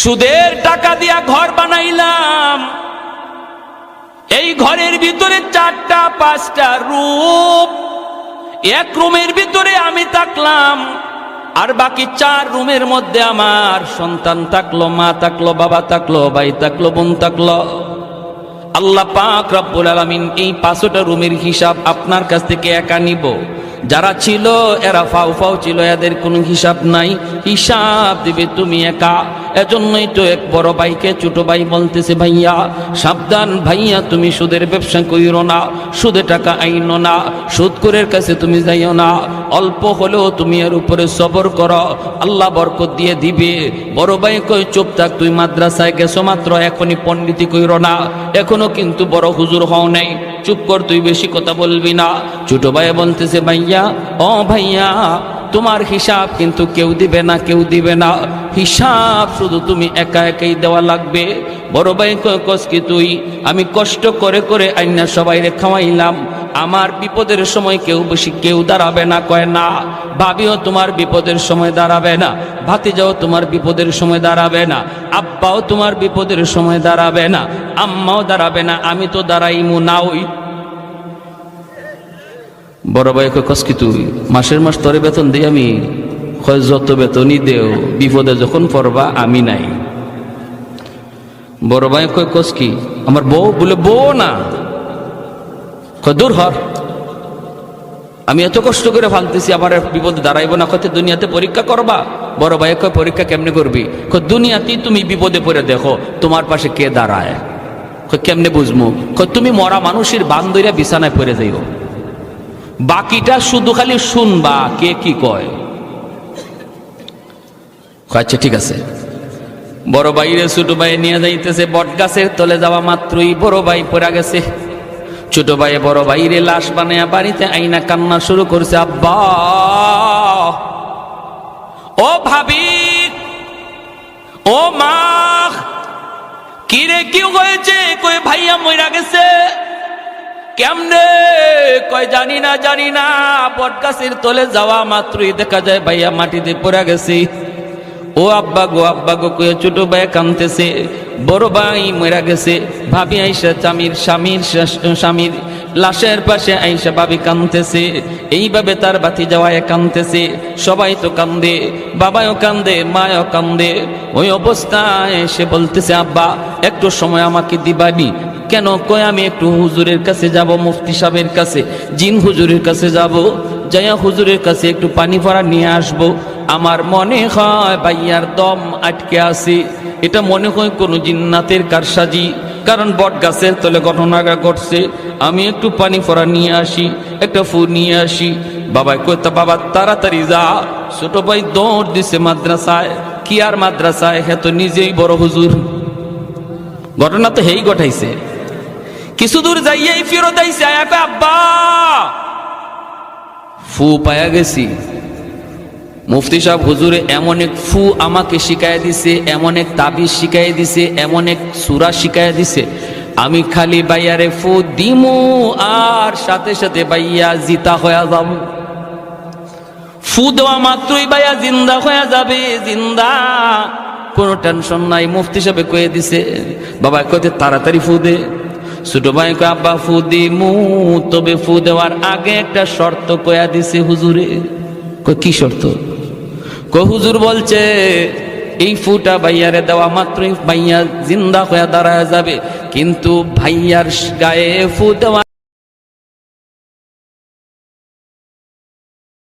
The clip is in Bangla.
সুদের টাকা দিয়া ঘর বানাইলাম। এই ঘরের ভিতরে চারটা, পাঁচটা রূপ। এক রুমের ভিতরে আমি থাকলাম, আর বাকি চার রুমের মধ্যে আমার সন্তান থাকল, মা থাকল, বাবা থাকল, ভাই থাকল, বোন থাকল। আল্লাহ পাক রব্বুল আলামিন এই পাঁচটা রুমের হিসাব আপনার কাছ থেকে একা নিব। যারা ছিল, এরা ফাউ ফাউ ছিল, এদের কোনো হিসাব নাই। হিসাব দিবে তুমি একা। এজন্যই তো এক বড় ভাইকে ছোট ভাই বলতেছে, ভাইয়া, সাবধান ভাইয়া, তুমি সুদের ব্যবসা কইরো না, সুদে টাকা আইনো না সুদকুরের কাছে তুমি যাইও না। অল্প হলেও তুমি এর উপরে সবর করো। আল্লাহ বরকত দিয়ে দিবে। বড় ভাই কই চুপ থাক, তুই মাদ্রাসায় গেছো মাত্র, এখনই পণ্ডিতি কইরো না। এখনও কিন্তু বড় হুজুর হও নাই। চুপ কর, তুই বেশি কথা বলবি না। ছোট ভাই বলতেছে, ভাইয়া, ও ভাইয়া, তোমার হিসাব কিন্তু কেউ দিবে না, কেউ দিবে না। হিসাব শুধু তুমি একা একাই দেওয়া লাগবে। বড় ভাই কস কি তুই? আমি কষ্ট করে করে আইনা সবাই রে খাওয়াইলাম। আমার বিপদের সময় কেউ বেশি কেউ দাঁড়াবে না, কয় না। ভাবিও তোমার বিপদের সময় দাঁড়াবে না। ভাতিজাও তোমার বিপদের সময় দাঁড়াবে না। আব্বাও তোমার বিপদের সময় দাঁড়াবে না। আম্মাও দাঁড়াবে না, আমি তো দাঁড়াইমু না ওই বড় ভাই কয়, কস তুই? মাসের মাস তরে বেতন দিই আমি? যত বেতনই দেও, বিপদে যখন পড়বা, আমি নাই। বড় ভাই কয়, কস আমার বউ বলে বউ না। দূর হর আমি এত কষ্ট করে ফালতেছি আমার বিপদে দাঁড়াইবো না। কত দুনিয়াতে পরীক্ষা করবা? বড় ভাই কয় পরীক্ষা কেমনে করবি? কয় দুনিয়াতেই তুমি বিপদে পড়ে দেখো তোমার পাশে কে দাঁড়ায়? কেমনে কয় তুমি মরা মানুষের বান্ধইরা বিছানায় পড়ে যাইও। বাকিটা শুধু খালি শুনবা কে কি কয়, আচ্ছা ঠিক আছে। বড় ভাইরে ছোট ভাই নিয়ে যাইতেছে বট গাছের তলে যাওয়া মাত্রই বড় ভাই পড়া গেছে। ছোট ভাই, বড় ভাইরে লাশ বানায়া বাড়িতে আইনা কান্না শুরু করছে, আব্বা। ও ভাবি, ও মা, কিরে, কি হয়েছে? কই ভাইয়া মইরা গেছে? কেমনে? কয় জানি না জানি না। বটগাছের তলে যাওয়া মাত্রই দেখা যায় ভাইয়া মাটিতে পড়ে গেছি। ও আব্বা গো আব্বা গো কয়ে ছোট ভাই কানতেছে বড় ভাই মরা গেছে, ভাবি আইসা চামির, স্বামীর স্বামীর লাশের পাশে আইসা ভাবি কানতেছে এইভাবে তার বাতি যাওয়ায় কানতেছে সবাই তো কান্দে বাবাও কান্দে, মায়ও কান্দে। ওই অবস্থায় সে বলতেছে, আব্বা, একটু সময় আমাকে দিবানি। কেন কয় আমি একটু হুজুরের কাছে যাব, মুফতি সাহেবের কাছে, জিন হুজুরের কাছে যাব? যাইয়া হুজুরের কাছে একটু পানি ভরা নিয়ে আসব। আমার মনে হয় ভাইয়ার দম আটকে আছে। এটা মনে হয় কোনো জিন্নাতের কারসাজি, কারণ বট গাছের তলে ঘটনাটা ঘটছে। আমি একটু পানি ফোড়া নিয়ে আসি, একটা ফু নিয়ে আসি। বাবা কইতা বাবা, তাড়াতাড়ি যা। ছোট ভাই দৌড় দিছে মাদ্রাসায়। কি আর মাদ্রাসায়? হ্যাঁ তো নিজেই বড় হুজুর। ঘটনা তো হেই ঘটাইছে। কিছু দূর যাইয়াই ফেরত আইসে আব্বা ফু পায়া গেছি। মুফতি সাহেব, হুজুরে, এমন এক ফু আমাকে শিখাই দিছে, এমন এক তাবিজ শিখাই দিছে, এমন এক সুরা শিখাই দিছে। আমি খালি বাইয়ারে ফু দিমু, আর সাথে সাথে বাইয়া জিতা হয়ে যাব ফু দেওয়া মাত্রই বাইয়া জিন্দা হয়ে যাবে, জিন্দা। কোনো টেনশন নাই, মুফতি সাহেব কয়ে দিছে, বাবা কতে তাড়াতাড়ি ফু দে। ছোট ভাই কয় আব্বা ফু দিমু, তবে ফু দেওয়ার আগে একটা শর্ত কয়া দিছে হুজুরে। কি শর্ত? কো হুজুর বলছে, এই ফুটা ভাইয়ারে দেওয়া মাত্রই ভাইয়া জিন্দা হয়ে দাঁড়ায় যাবে, কিন্তু ভাইয়ার গায়ে ফু দেওয়া